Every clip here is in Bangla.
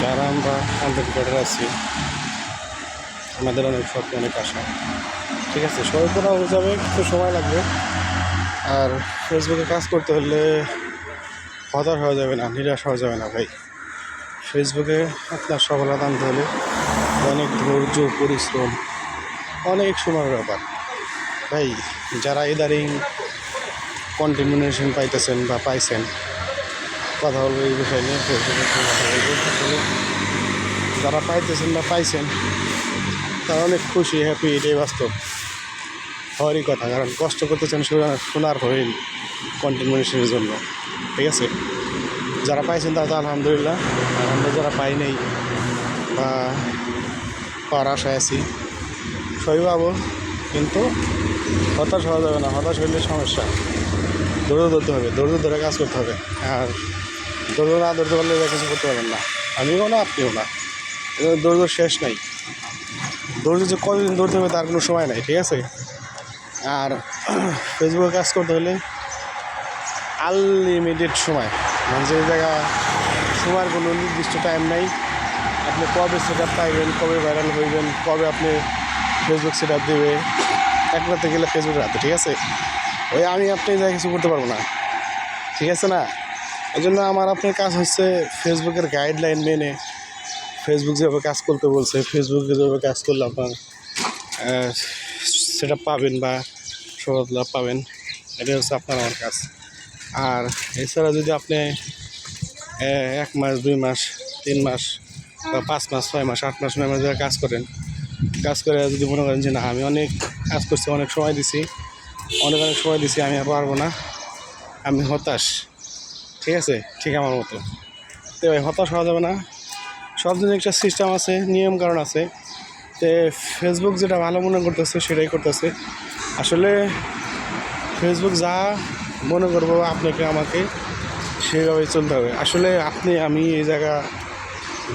যারা আমরা ক্রিয়েটার আছি, আমাদের অনেক স্বপ্ন অনেক আশা। ঠিক আছে, সবাই করা যাবে, একটু সময় লাগবে। আর ফেসবুকে কাজ করতে হলে হতাশ হওয়া যাবে না, নিরাশ হওয়া যাবে না ভাই। ফেসবুকে আপনার সফলতা আনতে হলে অনেক ধৈর্য, পরিশ্রম, অনেক সময়ের ব্যাপার। ভাই, যারা ইদারিং কন্টিনিউশন পাইতেছেন বা পাইছেন কথা বলব এই বিষয় নিয়ে কথা যারা পাইতেছেন বা পাইছেন, তারা অনেক খুশি হ্যাপি এটাই বাস্তব। হওয়ারই কথা, কারণ কষ্ট করতেছেন শোনার হইল কন্টিনিউশনের জন্য, ঠিক আছে? যারা পাইছেন তারা তো আলহামদুলিল্লাহ আমরা যারা পাই নাই বা পাওয়ার আশায় আছি, সবই পাবো, কিন্তু হতাশ হওয়া যাবে না, হতাশ হইলে সমস্যা। ধৈর্য ধরতে হবে, ধৈর্য ধরে কাজ করতে হবে। আর ধৈর্য না ধরতে পারলে কিছু করতে পারবেন না। আমিও না আপনিও না। ধৈর্য শেষ নাই। ধৈর্য যে কতদিন ধরতে হবে তার কোনো সময় নাই, ঠিক আছে? আর ফেসবুকে কাজ করতে হলে আনলিমিটেড সময়। মানে যে জায়গা সময়ের কোনো নির্দিষ্ট টাইম নাই। আপনি কবে সেট আপ পাইবেন, কবে ভাইরাল হইবেন, কবে আপনি ফেসবুক সেট আপ দেবে এক রাতে গেলে ফেসবুক রাতে, ঠিক আছে? ওই আমি আপনি যা কিছু করতে পারব না। ঠিক আছে না? এই জন্য আমার আপনার কাজ হচ্ছে ফেসবুকের গাইডলাইন মেনে ফেসবুক যেভাবে কাজ করতে বলছে ফেসবুকে যেভাবে কাজ করলে আপনার সেটা পাবেন বা সফলতা পাবেন এটা হচ্ছে আপনার আমার কাজ। আর এছাড়া যদি আপনি এক মাস, দুই মাস, তিন মাস বা পাঁচ মাস, ছয় মাস, আট মাস, নয় মাস ধরে কাজ করেন, কাজ করে যদি মনে করেন যে না, আমি অনেক কাজ করছি, অনেক সময় দিছি, অনেক অনেক সময় দিছি, আমি আর পারব না, আমি হতাশ। ঠিক আছে? ঠিক আমার মতো। তো হতাশ হওয়া যাবে না। সব দিনের একটা সিস্টেম আছে নিয়ম কারণ আছে। তো ফেসবুক যেটা ভালো মনে করতেছে সেটাই করতেছে। আসলে ফেসবুক যা মনে করব আপনাকে আমাকে সেইভাবেই চলতে হবে। আসলে আপনি আমি এই জায়গা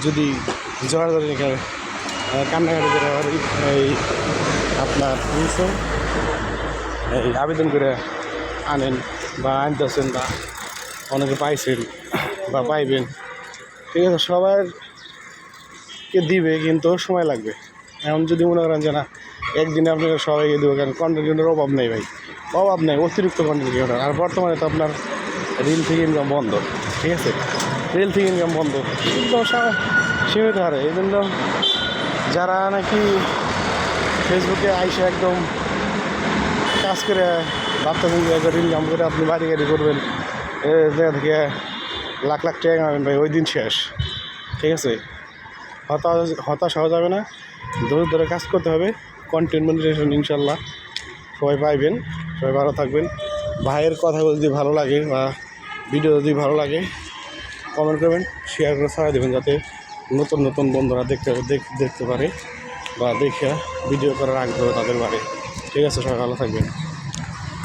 যদি আহ, কান্নাকাটি করে আবার এই- আপনার এই আবেদন করে আনেন বা আনতেছেন বা অনেকে পাইছেন বা পাইবেন। ঠিক আছে, সবাইকে দিবে, কিন্তু সময় লাগবে। এখন যদি মনে করেন যে না, একদিনে আপনাকে সবাইকে দেবো, কারণ কন্টেন্ট ক্রিয়েটার অভাব নেই ভাই। অভাব নেই, অতিরিক্ত কন্টেন্ট ক্রিয়েটার আর বর্তমানে তো আপনার রিল থেকে ইনকাম বন্ধ, ঠিক আছে? রিল থেকে ইনকাম বন্ধ। কিন্তু সীমিত হারে, এই জন্য যারা নাকি ফেসবুকে আইসে একদম কাজ করে ভাবতেছেন যে ইনকাম করে আপনি বাড়ি গাড়ি করবেন থেকে লাখ লাখ টাকা কামাবেন ভাই, ওই দিন শেষ। ঠিক আছে? হতাশ হতাশ হওয়া যাবে না। ধরে ধরে কাজ করতে হবে। কন্টেন্ট মনিটেশন ইনশাল্লাহ। সবাই পাইবেন, সবাই ভালো থাকবেন। ভাইয়ের কথাগুলো যদি ভালো লাগে বা ভিডিও যদি ভালো লাগে কমেন্ট করবেন শেয়ার করে ছড়াই দেবেন যাতে নতুন নতুন বন্ধুরা দেখতে, দেখ- দেখতে পারে বা দেখে ভিডিও করার আগ্রহ তাদের বাড়ে। ঠিক আছে, সবাই ভালো থাকবেন।